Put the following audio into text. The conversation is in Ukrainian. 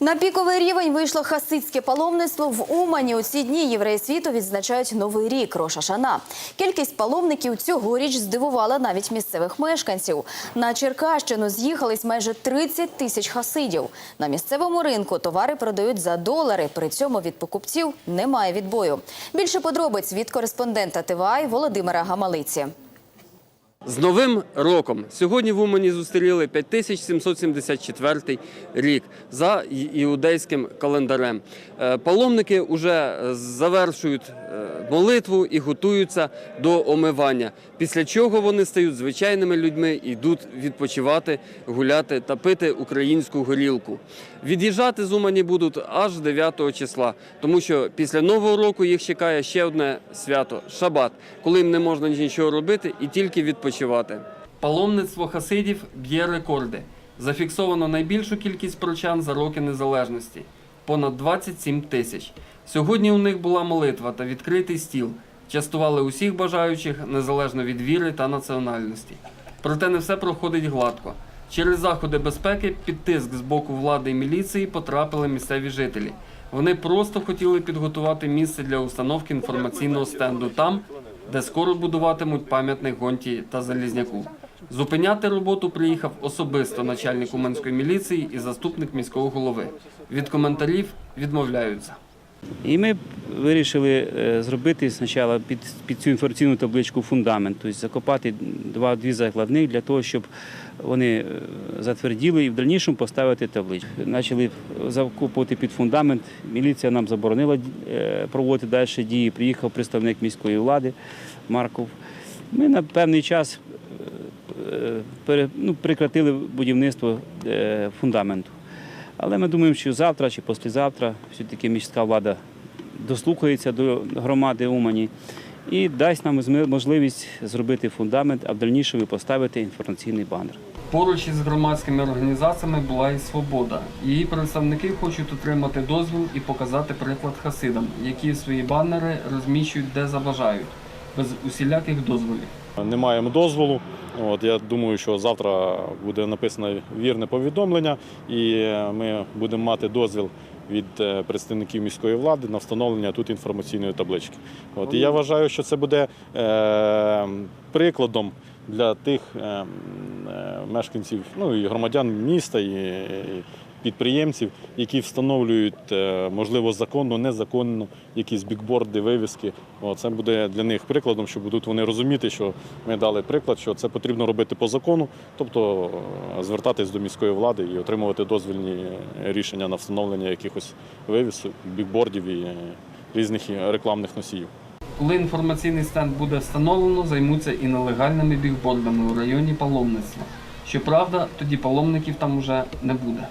На піковий рівень вийшло хасидське паломництво в Умані. У ці дні євреї світу відзначають новий рік Роша Шана. Кількість паломників цьогоріч здивувала навіть місцевих мешканців. На Черкащину з'їхались майже 30 тисяч хасидів. На місцевому ринку товари продають за долари. При цьому від покупців немає відбою. Більше подробиць від кореспондента ТВА Володимира Гамалиці. З Новим роком сьогодні в Умані зустріли 5774 рік за іудейським календарем. Е, Паломники вже завершують е, молитву і готуються до омивання. Після чого вони стають звичайними людьми, і йдуть відпочивати, гуляти та пити українську горілку. Від'їжджати з Умані будуть аж 9 числа, тому що після нового року їх чекає ще одне свято шабат, коли їм не можна нічого робити і тільки відпочивати. Паломництво хасидів б'є рекорди. Зафіксовано найбільшу кількість прочан за роки незалежності понад 27 тисяч. Сьогодні у них була молитва та відкритий стіл. Частували усіх бажаючих незалежно від віри та національності. Проте не все проходить гладко. Через заходи безпеки під тиск з боку влади і міліції потрапили місцеві жителі. Вони просто хотіли підготувати місце для установки інформаційного стенду там, де скоро будуватимуть пам'ятник Гонті та Залізняку. Зупиняти роботу приїхав особисто начальник Уманської міліції і заступник міського голови. Від коментарів відмовляються. І ми вирішили е, зробити спочатку під, під цю інформаційну табличку фундамент, тобто закопати два дві закладних для того, щоб вони е, затверділи і в дальнішому поставити табличку. Почали закопувати під фундамент. Міліція нам заборонила е, проводити далі дії. Приїхав представник міської влади Марков. Ми на певний час ну, прекратили будівництво е, фундаменту. Але ми думаємо, що завтра чи післязавтра все-таки міська влада дослухається до громади Умані і дасть нам можливість зробити фундамент, а в дальнішому поставити інформаційний банер. Поруч із громадськими організаціями була і свобода. Її представники хочуть отримати дозвіл і показати приклад хасидам, які свої банери розміщують де забажають, без усіляких дозволів. Не маємо дозволу. От я думаю, що завтра буде написано вірне повідомлення, і ми будемо мати дозвіл від е, представників міської влади на встановлення тут інформаційної таблички. От і я вважаю, що це буде е, прикладом для тих е, е, мешканців, ну і громадян міста і, і підприємців, які встановлюють, е, можливо, законно, незаконно якісь бікборди, вивіски. Це буде для них прикладом, що будуть вони розуміти, що ми дали приклад, що це потрібно робити по закону, тобто е, звертатись до міської влади і отримувати дозвільні рішення на встановлення якихось вивісок, бікбордів і е, різних рекламних носіїв. Коли інформаційний стенд буде встановлено, займуться і нелегальними бігбордами у районі паломництва. Щоправда, тоді паломників там уже не буде.